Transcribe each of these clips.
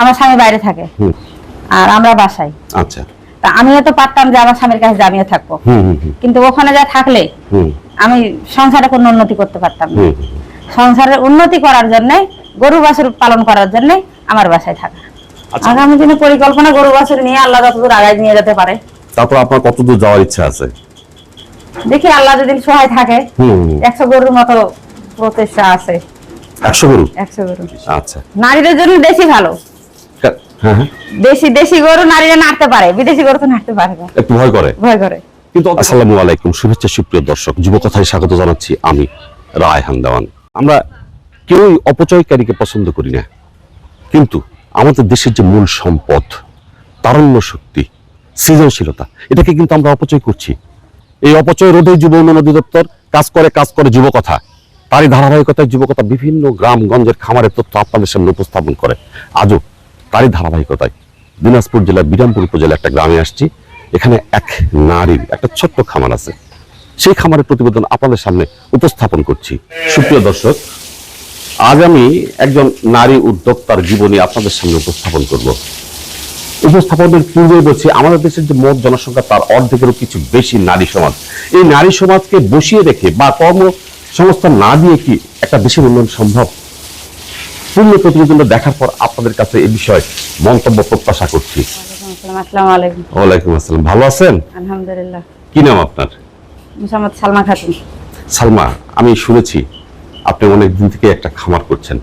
আমার স্বামী বাইরে থাকে। আর আমরা বাসায়। আচ্ছা। তা আমিও তো পারতাম যে আমার স্বামীর কাছে যে আমিও থাকব কিন্তু ওখানে যা থাকলে আমি সংসারে কোনো উন্নতি করতে পারতাম না। সংসারের উন্নতি করার জন্য গরু বাছুর পালন করার জন্য আমার বাসায় থাকা। আচ্ছা। আগামী দিনে পরিকল্পনা গরু বাছুর নিয়ে আল্লাহ যতদূর আগায় নিয়ে যেতে পারে। তারপর আপনার কত দূর যাওয়ার ইচ্ছা আছে? দেখি আল্লাহ যদি সহায় থাকে। একশো গরুর মতো প্রচেষ্টা আছে। একশো গরু? একশো গরু। আচ্ছা। নারীদের জন্য বেশি ভালো। দেশি দেশি গরু নারীরা নাড়তে পারে বিদেশি গরু তো নাড়তে পারে না। একটু ভয় করে। ভয় করে। কিন্তু আসসালামু আলাইকুম শুভেচ্ছা সুপ্রিয় দর্শক যুবকথায় স্বাগত জানাচ্ছি আমি রায়হান দেওয়ান আমরা কেউই অপচয়কারীকে পছন্দ করি না কিন্তু আমাদের দেশের যে মূল সম্পদ তারুণ্য শক্তি সৃজনশীলতা এটাকে কিন্তু আমরা অপচয় করছি। এই অপচয় রোধে যুব উন্নয়ন অধিদপ্তর কাজ করে কাজ করে যুবকথা। তারই ধারাবাহিকতায় যুবকথা বিভিন্ন গ্রামগঞ্জের খামারের তথ্য আপনাদের সামনে উপস্থাপন করে। আজও তারই ধারাবাহিকতায় দিনাজপুর জেলার বিরামপুর উপজেলা একটা গ্রামে আসছি। এখানে এক নারীর একটা ছোট্ট খামার আছে। সেই খামারের প্রতিবেদন আপনাদের সামনে উপস্থাপন করছি। সুপ্রিয় দর্শক, আজ আমি একজন নারী উদ্যোক্তার জীবনী আপনাদের সামনে উপস্থাপন করব। উপস্থাপনের পূর্বে বলছি, আমাদের দেশের যে মোট জনসংখ্যা, তার অর্ধেকেরও কিছু বেশি নারী সমাজ। এই নারী সমাজকে বসিয়ে রেখে বা কর্মসংস্থান না দিয়ে কি একটা দেশের উন্নয়ন সম্ভব? পূর্ণ প্রতিবেদনটা দেখার পর আপনাদের কাছে এই বিষয়ে মন্তব্য প্রত্যাশা করছি। ওয়ালাইকুম আসসালাম। ভালো আছেন? আলহামদুলিল্লাহ। কি নাম আপনার? সালমা খাতুন। সালমা আমি শুনেছি আপনি অনেক দিন থেকে একটা খামার করছেন।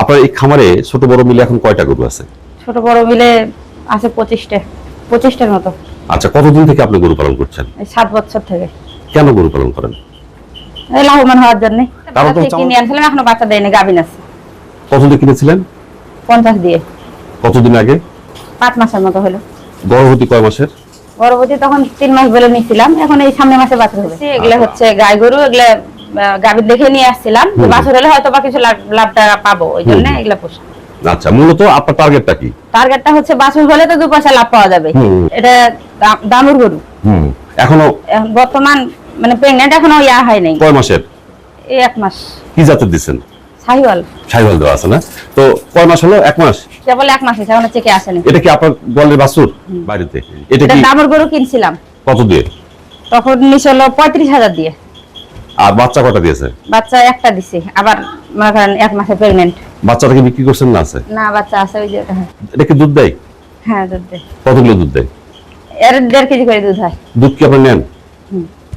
আপনার এই খামারে ছোট বড় মিলে এখন কয়টা গরু আছে? ছোট বড় মিলে আছে পঁচিশটা। পঁচিশটার মতো। আচ্ছা কতদিন থেকে আপনি গরু পালন করছেন? সাত বছর থেকে। কেন গরু পালন করেন? এই লাভবান হওয়ার জন্য। কিনে আনছিলাম এখনও বাচ্চা দেয়নি গাভিন আছে। কতদিন কিনেছিলেন? পঞ্চাশ দিয়ে। কতদিন আগে? পাঁচ মাসের মতো হলো। গর্ভবতী কয় মাসের? গর্ভবতী তখন তিন মাস বলে নিয়েছিলাম এখন এই সামনে মাসে বাছুর হবে। এগুলো হচ্ছে গাই গরু এগুলো গাভীর দেখে নিয়ে আসছিলাম। বাছুর হলে হয়তো বা কিছু লাভ টাকা পাবো ওই জন্য। এগুলো পোষা। আচ্ছা মূলত আপনার টার্গেটটা কি? টার্গেটটা হচ্ছে বাছুর হলে তো দু পয়সা লাভ পাওয়া যাবে। এটা দামুর গরু। হুম। এখনও? এখন বর্তমান মানে প্রেগনেন্ট এখনও ইয়া হয় নাই। কয় মাসের? এই এক মাস। কি জাতের দিচ্ছেন সাহিওয়াল। সাইভাল দেওয়া আছে না? তো কয় মাস হলো? এক মাস? কেবল এক মাস এখনও চেকে আসেনি। এটা কি আপনার বাছুর বাড়িতে? এটা কি দামুর গরু কিনছিলাম। কত দিয়ে? তখন হলো পঁয়ত্রিশ হাজার দিয়ে। আর বাচ্চা কটা দিয়েছে? বাচ্চা একটা দিছে আবার মনে করেন এক মাসে প্রেগনেন্ট বাচ্চাটাকে বিক্রি করছেন না আছে? না বাচ্চা আছে ওই যে হ্যাঁ। এটা কি দুধ দেয়? হ্যাঁ দুধ দেয়। কতগুলো দুধ দেয়? এর দেড় কেজি করে দুধ হয়। দুধ কি আপনি নেন?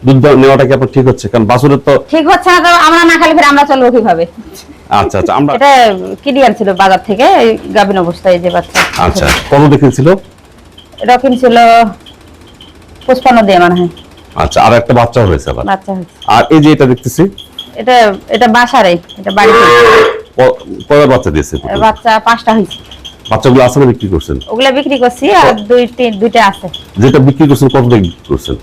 দুধ নেওয়াটা কি আপনার ঠিক হচ্ছে? কারণ বাছুরের তো ঠিক হচ্ছে না তো আমরা না খালি ফিরে আমরা চলবো কীভাবে? আচ্ছা আচ্ছা আমরা এটা কিনে আনছিল বাজার থেকে এই গাভিন অবস্থায় এই যে বাচ্চা। আচ্ছা কত দেখেছিল এটা কিনছিল পুষ্পান্ন দিয়ে মনে হয়। আচ্ছা আর একটা বাচ্চা হয়েছে আবার। বাচ্চা হয়েছে। আর এই যে এটা দেখতেছি? এটা এটা বাসারে এটা বাড়িতে। ক- কয়বার বাচ্চা দিয়েছে বাচ্চা পাঁচটা হয়েছে। বাচ্চাগুলো আসলে বিক্রি করছেন? ওগুলা বিক্রি করছি আর দুই তিন দুইটা আছে। যেটা বিক্রি করছেন কত দিয়ে বিক্রি করছেন?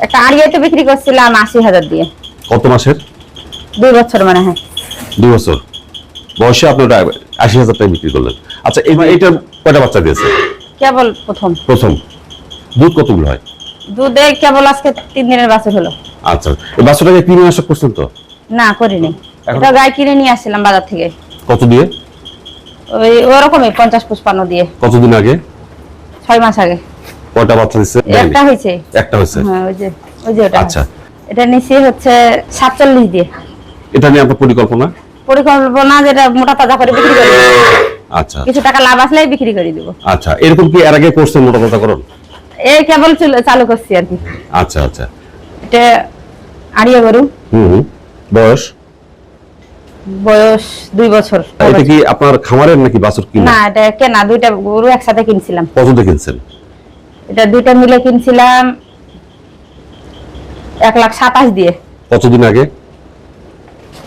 একটা আড়িয়াতে বিক্রি করছিলাম আশি হাজার দিয়ে। কত মাসের? দুই বছর মনে হয়। দুই বছর। বয়সে আপনি ওটা আশি হাজার টাকা বিক্রি করলেন। আচ্ছা এটা কয়টা বাচ্চা দিয়েছে? কেবল প্রথম। প্রথম। দুধ কতগুলো হয়? দুধে কেবল আজকে তিন দিনের বাছুর হলো। আচ্ছা এই বাচ্চাটাকে কীটনাশক করছেন তো? না করিনি। এটা গায়ে কিনে নিয়ে আসছিলাম বাজার থেকে। কত দিয়ে? ওই ওরকমই পঞ্চাশ পুষ্পান্ন দিয়ে। কতদিন আগে? ছয় মাস আগে। কয়টা বাচ্চা দিচ্ছে একটা হয়েছে। একটা হয়েছে। হ্যাঁ ওই যে ওই যে ওটা। আচ্ছা। এটা নিচে হচ্ছে সাতচল্লিশ দিয়ে। এটা নিয়ে আপনার পরিকল্পনা? পরিকল্পনা যেটা মোটা তাজা করে বিক্রি করে আচ্ছা কিছু টাকা লাভ আসলে বিক্রি করে দিব। আচ্ছা এরকম কি এর আগে করছেন মোটা কথা করুন এই কেবল চালু করছি আর কি। আচ্ছা আচ্ছা। এটা আড়িয়া গরু। হুম। বয়স? বয়স দুই বছর। এটা কি আপনার খামারের নাকি বাছুর কিনা? না এটা কেনা দুইটা গরু একসাথে কিনছিলাম। কত কিনছেন? এটা দুইটা মিলে কিনছিলাম এক লাখ সাতাশ দিয়ে। কতদিন আগে?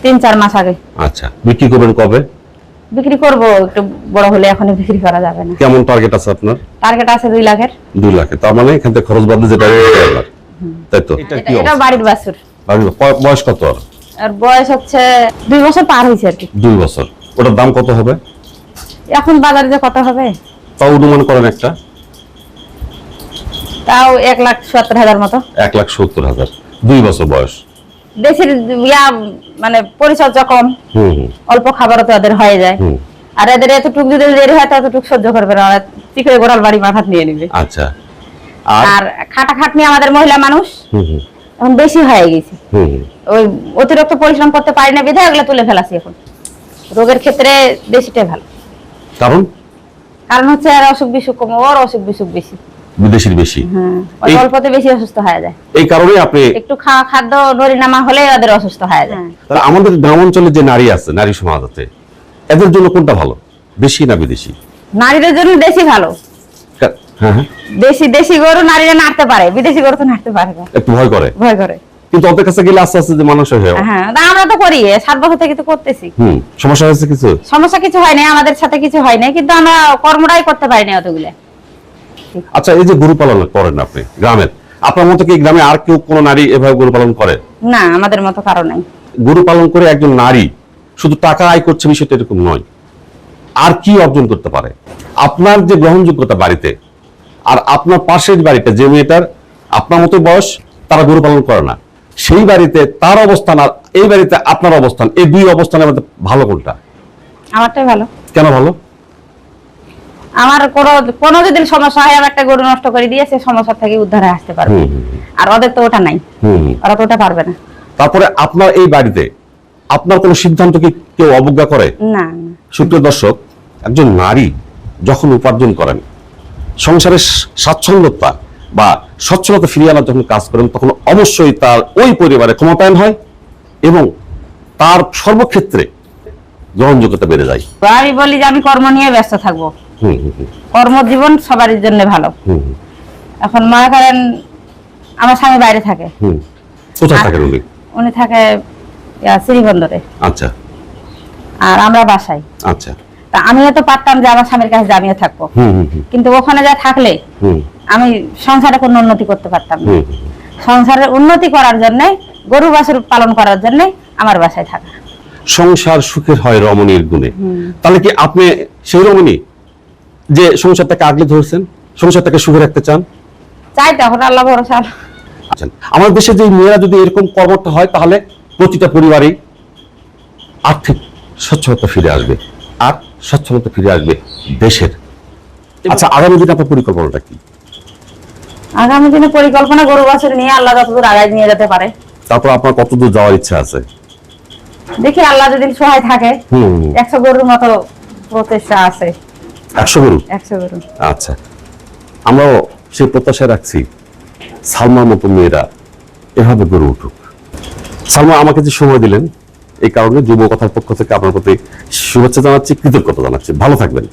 তিন চার মাস আগে। আচ্ছা বিক্রি করবেন কবে? বিক্রি করব একটু বড় হলে এখনই বিক্রি করা যাবে না। কেমন টার্গেট আছে আপনার? টার্গেট আছে দুই লাখের। দুই লাখে তার মানে এখান থেকে খরচ বাদ দিয়ে যেটা আপনার। তাই তো? এটা কি এটা বাড়ির বাছুর। বাড়ির বয়স কত? আর আর বয়স হচ্ছে দুই বছর পার হয়েছে আর কি। দুই বছর। ওটার দাম কত হবে? এখন বাজারে যে কত হবে? তাও অনুমান করেন একটা। তাও এক লাখ সত্তর হাজার মতো। এক লাখ সত্তর হাজার। দুই বছর বয়স। দেশের ইয়া মানে পরিচর্যা কম অল্প খাবারও তো ওদের হয়ে যায়। আর এদের এতটুক যদি দেরি হয় ততটুক সহ্য করবে না। চিকরে গোড়াল বাড়ি মাথাত নিয়ে নিবে। আচ্ছা। আর? খাটা খাটনি আমাদের মহিলা মানুষ এখন বেশি হয়ে গেছে। ওই অতিরিক্ত পরিশ্রম করতে পারি না বিধায় ওগুলো তুলে ফেলাছি এখন। রোগের ক্ষেত্রে দেশিটাই ভালো। কারণ? কারণ হচ্ছে আর অসুখ বিসুখ কম ওর অসুখ বিসুখ বেশি। বিদেশির বেশি। অল্পতে বেশি অসুস্থ হয়ে যায়। এই কারণে আপনি একটু খাওয়া খাদ্য নরিনামা হলে ওদের অসুস্থ হয়ে যায়। তাহলে আমাদের গ্রাম অঞ্চলে যে নারী আছে নারী সমাজ আছে এদের জন্য কোনটা ভালো? দেশি না বিদেশি? নারীদের জন্য দেশি ভালো। হ্যাঁ হ্যাঁ। দেশি দেশি গরু নারীরা নাড়তে পারে বিদেশি গরু তো নাড়তে পারে না। একটু ভয় করে। ভয় করে। কিন্তু ওদের কাছে গেলে আস্তে আস্তে যে মানুষ হয়ে হ্যাঁ। আমরা তো করি সাত বছর থেকে তো করতেছি। হুম সমস্যা হয়েছে কিছু? সমস্যা কিছু হয় না আমাদের সাথে কিছু হয় না কিন্তু আমরা কর্মটাই করতে পারি না অতগুলো। আচ্ছা এই যে গরু পালন করেন আপনি গ্রামের আপনার মতো কি গ্রামে আর কেউ কোনো নারী এভাবে গরু পালন করে? না আমাদের মতো কারও নাই। গরু পালন করে একজন নারী শুধু টাকা আয় করছে বিষয়টা এরকম নয়। আর কি অর্জন করতে পারে? আপনার যে গ্রহণযোগ্যতা বাড়িতে আর আপনার পাশের বাড়িতে যে মেয়েটার আপনার মতো বয়স তারা গরু পালন করে না। সেই বাড়িতে তার অবস্থান আর এই বাড়িতে আপনার অবস্থান এই দুই অবস্থানের মধ্যে ভালো কোনটা? আমারটাই ভালো। কেন ভালো? আমার কোনো কোনো যদি সমস্যা হয় আমি একটা গরু নষ্ট করে দিয়ে সে সমস্যা থেকে উদ্ধারে আসতে পারবে। আর ওদের তো ওটা নাই। ওরা তো ওটা পারবে না তারপরে আপনার এই বাড়িতে আপনার কোনো সিদ্ধান্ত কি কেউ অবজ্ঞা করে না। সুপ্রিয় দর্শক একজন নারী যখন উপার্জন করেন সংসারের স্বাচ্ছন্দ্যতা বা সচ্ছলতা ফিরিয়ে আনার যখন কাজ করেন তখন অবশ্যই তার ওই পরিবারে ক্ষমতায়ন হয় এবং তার সর্বক্ষেত্রে গ্রহণযোগ্যতা বেড়ে যায় আমি বলি যে আমি কর্ম নিয়ে ব্যস্ত থাকব কর্মজীবন সবার জন্য ভালো। এখন মনে করেন আমার স্বামী বাইরে থাকে। কোথায় থাকেন উনি? উনি থাকে শ্রীবন্দরে। আচ্ছা। আর আমরা বাসায়। আচ্ছা। তা আমিও তো পারতাম যে আমার স্বামীর কাছে আমিও থাকব। কিন্তু ওখানে যা থাকলে আমি সংসারে কোনো উন্নতি করতে পারতাম না। সংসারের উন্নতি করার জন্য গরু বাছুর পালন করার জন্য আমার বাসায় থাকা। সংসার সুখের হয় রমণীর গুণে। তাহলে কি আপনি সেই রমণী? যে সংসারটাকে আগলে ধরছেন সংসারটাকে সুখে রাখতে চান? চাই তখন আল্লাহ ভরসা। আচ্ছা আমাদের দেশে যে মেয়েরা যদি এরকম কর্মঠ হয় তাহলে প্রতিটা পরিবারেই আর্থিক সচ্ছলতা ফিরে আসবে আর সচ্ছলতা ফিরে আসবে দেশের। আচ্ছা আগামী দিনে আপনার পরিকল্পনাটা কি? আগামী দিনে পরিকল্পনা গরু বাছুর নিয়ে আল্লাহ যতদূর আগায় নিয়ে যেতে পারে। তারপর আপনার কতদূর যাওয়ার ইচ্ছা আছে? দেখি আল্লাহ যদি সহায় থাকে একশো গরুর মতো প্রচেষ্টা আছে। একশো গরু? একশো গরু। আচ্ছা। আমরাও সে প্রত্যাশায় রাখছি সালমার মতো মেয়েরা এভাবে গড়ে উঠুক। সালমা আমাকে যে সময় দিলেন এই কারণে যুব কথার পক্ষ থেকে আপনার প্রতি শুভেচ্ছা জানাচ্ছি কৃতজ্ঞতা জানাচ্ছি। ভালো থাকবেন।